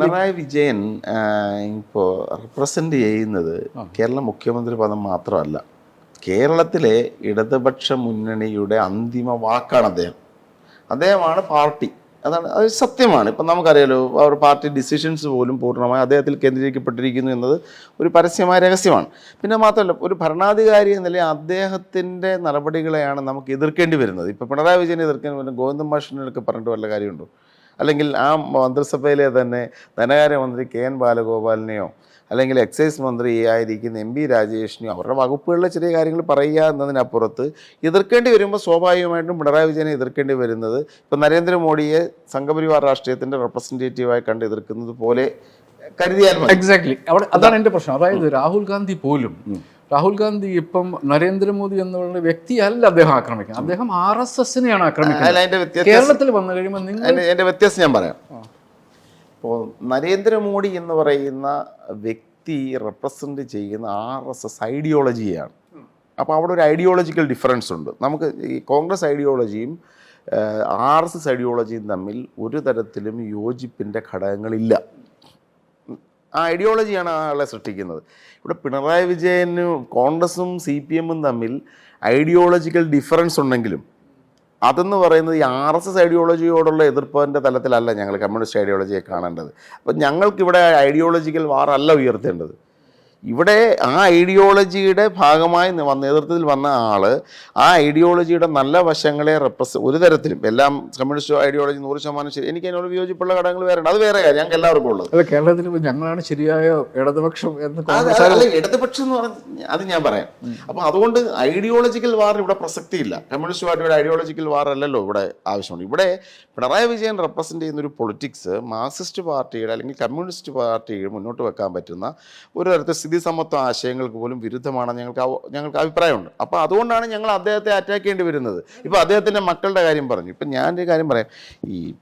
പിണറായി വിജയൻ ഇപ്പോൾ റിപ്രസെന്റ് ചെയ്യുന്നത് കേരള മുഖ്യമന്ത്രി പദം മാത്രമല്ല. കേരളത്തിലെ ഇടതുപക്ഷ മുന്നണിയുടെ അന്തിമ വാക്കാണ് അദ്ദേഹം. അദ്ദേഹമാണ് പാർട്ടി. അതാണ് അത് സത്യമാണ്. ഇപ്പം നമുക്കറിയാലോ അവർ പാർട്ടി ഡിസിഷൻസ് പോലും പൂർണമായി അദ്ദേഹത്തിൽ കേന്ദ്രീകരിക്കപ്പെട്ടിരിക്കുന്നു എന്നത് ഒരു പരസ്യമായ രഹസ്യമാണ്. പിന്നെ മാത്രമല്ല ഒരു ഭരണാധികാരി എന്ന നിലയിൽ അദ്ദേഹത്തിന്റെ നടപടികളെയാണ് നമുക്ക് എതിർക്കേണ്ടി വരുന്നത്. ഇപ്പോൾ പിണറായി വിജയനെ എതിർക്കേണ്ടി വരുന്നത് ഗോവിന്ദൻ മാഷിനൊക്കെ പറഞ്ഞിട്ട് വല്ല കാര്യമുണ്ടോ? അല്ലെങ്കിൽ ആ മന്ത്രിസഭയിലെ തന്നെ ധനകാര്യമന്ത്രി കെ എൻ ബാലഗോപാലിനെയോ അല്ലെങ്കിൽ എക്സൈസ് മന്ത്രി ആയിരിക്കുന്ന എം പി രാജേഷിനെയോ അവരുടെ വകുപ്പുകളിലെ ചെറിയ കാര്യങ്ങൾ പറയുക എന്നതിനപ്പുറത്ത് എതിർക്കേണ്ടി വരുമ്പോൾ സ്വാഭാവികമായിട്ടും പിണറായി വിജയനെ എതിർക്കേണ്ടി വരുന്നത് ഇപ്പം നരേന്ദ്രമോദിയെ സംഘപരിവാർ രാഷ്ട്രീയത്തിന്റെ റെപ്രസെന്റേറ്റീവായി കണ്ട് എതിർക്കുന്നത് പോലെ കരുതിയാൽ എക്സാക്ട്ലി അവിടെ അതാണ് എന്റെ പ്രശ്നം. അതായത് രാഹുൽ ഗാന്ധി പോലും രാഹുൽ ഗാന്ധി ഇപ്പം നരേന്ദ്രമോദി എന്നുള്ള വ്യക്തിയല്ല അദ്ദേഹം ആക്രമിക്കുന്നത്. അദ്ദേഹം ആർ എസ് എസിനെയാണ് ആക്രമിക്കുന്നത്. കേരളത്തിൽ വന്നു കഴിയുമ്പോൾ നിങ്ങൾ എന്റെ വ്യത്യാസം ഞാൻ പറയാം. ഇപ്പോൾ നരേന്ദ്രമോദി എന്ന് പറയുന്ന വ്യക്തി റെപ്രസെന്റ് ചെയ്യുന്ന ആർ എസ് എസ് ഐഡിയോളജിയാണ് അപ്പോൾ അവിടെ ഒരു ഐഡിയോളജിക്കൽ ഡിഫറൻസ് ഉണ്ട്. നമുക്ക് ഈ കോൺഗ്രസ് ഐഡിയോളജിയും ആർ എസ് എസ് ഐഡിയോളജിയും തമ്മിൽ ഒരു തരത്തിലും യോജിപ്പിന്റെ ഘടകങ്ങളില്ല. ആ ഐഡിയോളജിയാണ് ആളെ സൃഷ്ടിക്കുന്നത്. ഇവിടെ പിണറായി വിജയനും കോൺഗ്രസും സി പി എമ്മും തമ്മിൽ ഐഡിയോളജിക്കൽ ഡിഫറൻസ് ഉണ്ടെങ്കിലും അതെന്ന് പറയുന്നത് ഈ ആർ എസ് എസ് ഐഡിയോളജിയോടുള്ള എതിർപ്പിന്റെ തലത്തിലല്ല ഞങ്ങൾ കമ്മ്യൂണിസ്റ്റ് ഐഡിയോളജിയെ കാണേണ്ടത്. അപ്പം ഞങ്ങൾക്കിവിടെ ഐഡിയോളജിക്കൽ വാറല്ല ഉയർത്തേണ്ടത്. ഇവിടെ ആ ഐഡിയോളജിയുടെ ഭാഗമായി നേതൃത്വത്തിൽ വന്ന ആൾ ആ ഐഡിയോളജിയുടെ നല്ല വശങ്ങളെ റെപ്രസ് ഒരു തരത്തിലും എല്ലാം കമ്മ്യൂണിസ്റ്റ് ഐഡിയോളജി നൂറ് ശതമാനം ശരി എനിക്ക് അതിനോട് വിയോജിപ്പുള്ള ഘടകങ്ങൾ വേറെ ഉണ്ട്. അത് വേറെ കാര്യം. ഞങ്ങൾക്ക് എല്ലാവർക്കും ഉള്ളത്. അത് കേരളത്തിൽ ഞങ്ങളാണ് ശരിയായ ഇടതുപക്ഷം എന്ന് അല്ല, ഇടതുപക്ഷം എന്ന് പറഞ്ഞ അത് ഞാൻ പറയാം. അപ്പൊ അതുകൊണ്ട് ഐഡിയോളജിക്കൽ വാർ ഇവിടെ പ്രസക്തിയില്ല. കമ്മ്യൂണിസ്റ്റ് പാർട്ടിയുടെ ഐഡിയോളജിക്കൽ വാർ അല്ലല്ലോ ഇവിടെ ആവശ്യമുണ്ട്. ഇവിടെ പിണറായി വിജയൻ റെപ്രസെന്റ് ചെയ്യുന്ന ഒരു പൊളിറ്റിക്സ് മാർക്സിസ്റ്റ് പാർട്ടിയുടെ അല്ലെങ്കിൽ കമ്മ്യൂണിസ്റ്റ് പാർട്ടിയുടെ മുന്നോട്ട് വെക്കാൻ പറ്റുന്ന ഒരു തരത്തിൽ സ്ഥിതി സമത്വ ആശയങ്ങൾക്ക് പോലും വിരുദ്ധമാണെന്ന് ഞങ്ങൾക്ക് ഞങ്ങൾക്ക് അഭിപ്രായമുണ്ട്. അപ്പോൾ അതുകൊണ്ടാണ് ഞങ്ങൾ അദ്ദേഹത്തെ അറ്റാക്ക് ചെയ്യേണ്ടി വരുന്നത്. ഇപ്പോൾ അദ്ദേഹത്തിന്റെ മക്കളുടെ കാര്യം പറഞ്ഞു. ഇപ്പം ഞാൻ ഒരു കാര്യം പറയാം. ഈ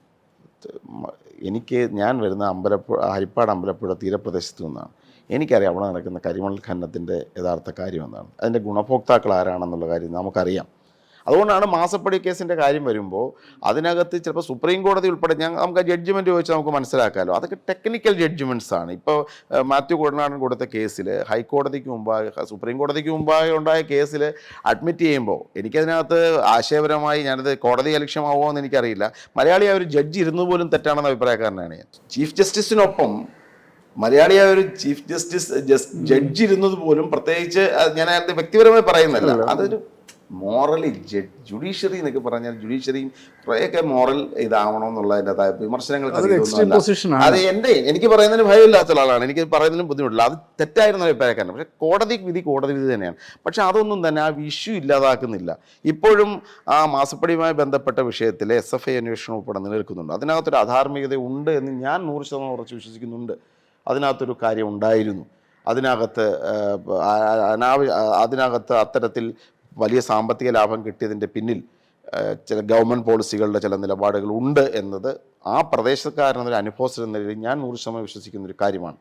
എനിക്ക് ഞാൻ വരുന്ന അമ്പലപ്പുഴ ഹരിപ്പാട് അമ്പലപ്പുഴ തീരപ്രദേശത്ത് നിന്നാണ്. എനിക്കറിയാം അവിടെ നടക്കുന്ന കരിമണൽ ഖനനത്തിന്റെ യഥാർത്ഥ കാര്യം എന്താണ്. അതിന്റെ ഗുണഭോക്താക്കൾ ആരാണെന്നുള്ള കാര്യം നമുക്കറിയാം. അതുകൊണ്ടാണ് മാസപ്പടി കേസിന്റെ കാര്യം വരുമ്പോൾ അതിനകത്ത് ചിലപ്പോൾ സുപ്രീം കോടതി ഉൾപ്പെടെ ഞാൻ നമുക്ക് ജഡ്ജ്മെന്റ് ചോദിച്ച് നമുക്ക് മനസ്സിലാക്കാമല്ലോ അതൊക്കെ ടെക്നിക്കൽ ജഡ്ജ്മെന്റ്സ് ആണ്. ഇപ്പോൾ മാത്യു കൊടനാടൻ കൊടുത്ത കേസിൽ ഹൈക്കോടതിക്ക് മുമ്പാകെ സുപ്രീം കോടതിക്ക് മുമ്പാകെ ഉണ്ടായ കേസിൽ അഡ്മിറ്റ് ചെയ്യുമ്പോൾ എനിക്കതിനകത്ത് ആശയപരമായി ഞാനത് കോടതി അലക്ഷ്യമാവുമോ എന്ന് എനിക്കറിയില്ല. മലയാളിയായ ഒരു ജഡ്ജ് ഇരുന്നത് പോലും തെറ്റാണെന്ന അഭിപ്രായക്കാരനാണ് ഞാൻ. ചീഫ് ജസ്റ്റിസിനൊപ്പം മലയാളിയായ ഒരു ചീഫ് ജസ്റ്റിസ് ജസ്റ്റ് ജഡ്ജി ഇരുന്നത് പോലും പ്രത്യേകിച്ച് ഞാൻ വ്യക്തിപരമായി പറയുന്നില്ല അതൊരു മോറലി ജുഡീഷ്യറി എന്നൊക്കെ പറഞ്ഞാൽ ജുഡീഷ്യറിയും കുറേയൊക്കെ മോറൽ ഇതാവണം എന്നുള്ള എന്റെ extreme അധികമൊന്നുമല്ല. position ആണ്. അത് എന്റെ എനിക്ക് പറയുന്നതിന് ഭയമില്ലാത്ത ഒരാളാണ്. എനിക്ക് പറയുന്നതിനും ബുദ്ധിമുട്ടില്ല. അത് തെറ്റായിരുന്ന അഭിപ്രായക്കാരൻ. പക്ഷേ കോടതി വിധി കോടതി വിധി തന്നെയാണ്. പക്ഷെ അതൊന്നും തന്നെ ആ ഇഷ്യൂ ഇല്ലാതാക്കുന്നില്ല. ഇപ്പോഴും ആ മാസപ്പടിയുമായി ബന്ധപ്പെട്ട വിഷയത്തിൽ എസ് എഫ് ഐ അന്വേഷണം ഉൾപ്പെടെ നിലനിൽക്കുന്നുണ്ട്. അതിനകത്തൊരു അധാർമികത ഉണ്ട് എന്ന് ഞാൻ നൂറ് ശതമാനം ഉറച്ച് വിശ്വസിക്കുന്നുണ്ട്. അതിനകത്തൊരു കാര്യം ഉണ്ടായിരുന്നു. അതിനകത്ത് ആ, ആ, അനാവ ആ, അതിനകത്ത് അത്തരത്തിൽ വലിയ സാമ്പത്തിക ലാഭം കിട്ടിയതിന്റെ പിന്നിൽ ചില ഗവൺമെന്റ് പോളിസികളുടെ ചില നിലപാടുകൾ ഉണ്ട് എന്നത് ആ പ്രദേശക്കാരനൊരു അനുഭവസ്ഥ എന്ന നിലയിൽ ഞാൻ നൂറ് ശതമാനം വിശ്വസിക്കുന്ന ഒരു കാര്യമാണ്.